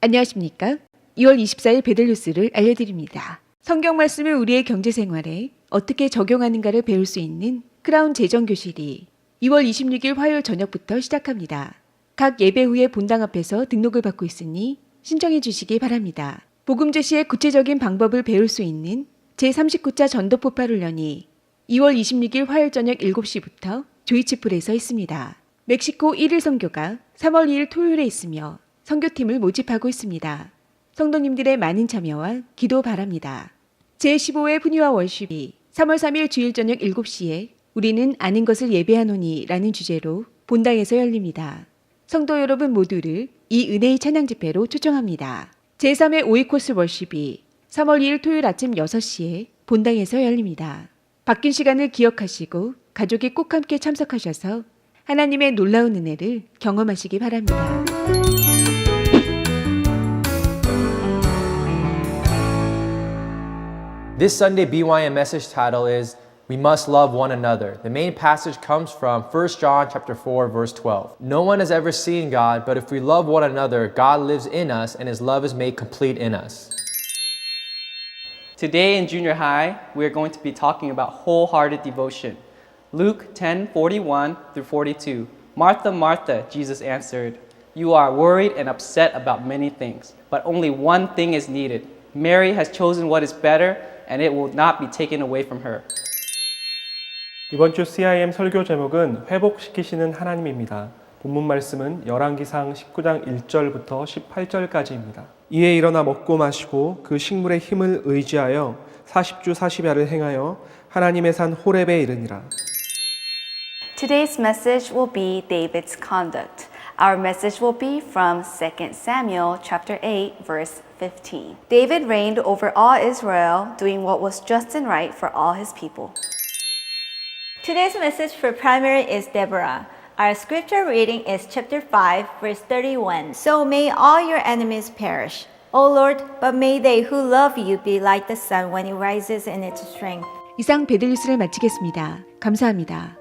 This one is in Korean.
안녕하십니까? 2월 24일 베델뉴스를 알려드립니다. 성경 말씀을 우리의 경제 생활에 어떻게 적용하는가를 배울 수 있는 크라운 재정 교실이 2월 26일 화요일 저녁부터 시작합니다. 각 예배 후에 본당 앞에서 등록을 받고 있으니 신청해 주시기 바랍니다. 복음 제시의 구체적인 방법을 배울 수 있는 제39차 전도 폭발 훈련이 2월 26일 화요일 저녁 7시부터 조이치풀에서 있습니다. 멕시코 1일 선교가 3월 2일 토요일에 있으며 선교팀을 모집하고 있습니다. 성도님들의 많은 참여와 기도 바랍니다. 제15회 푸니와 월십이 3월 3일 주일 저녁 7시에 우리는 아는 것을 예배하노니 라는 주제로 본당에서 열립니다. 성도 여러분 모두를 이 은혜의 찬양 집회로 초청합니다. 제3회 5위 코스 월십이 3월 2일 토요일 아침 6시에 본당에서 열립니다. 바뀐 시간을 기억하시고 가족이 꼭 함께 참석하셔서 하나님의 놀라운 은혜를 경험하시기 바랍니다. This Sunday BYM message title is We Must Love One Another. The main passage comes from 1 John chapter 4 verse 12. No one has ever seen God, but if we love one another, God lives in us and his love is made complete in us. Today in junior high, we are going to be talking about wholehearted devotion. Luke 10:41 through 42. Martha, Martha, Jesus answered, "You are worried and upset about many things, but only one thing is needed. Mary has chosen what is better, and it will not be taken away from her." 이번 주 CIM 설교 제목은 회복시키시는 하나님입니다. 본문 말씀은 열왕기상 19장 1절부터 18절까지입니다. 이에 일어나 먹고 마시고 그 식물의 힘을 의지하여 40주 40야를 행하여 하나님의 산 호렙에 이르니라. Today's message will be David's conduct. Our message will be from 2 Samuel chapter 8 verse 15. David reigned over all Israel, doing what was just and right for all his people. Today's message for primary is Deborah. Our scripture reading is chapter 5, verse 31. So may all your enemies perish, O Lord, but may they who love you be like the sun when it rises in its strength. 이상 베델뉴스를 마치겠습니다. 감사합니다.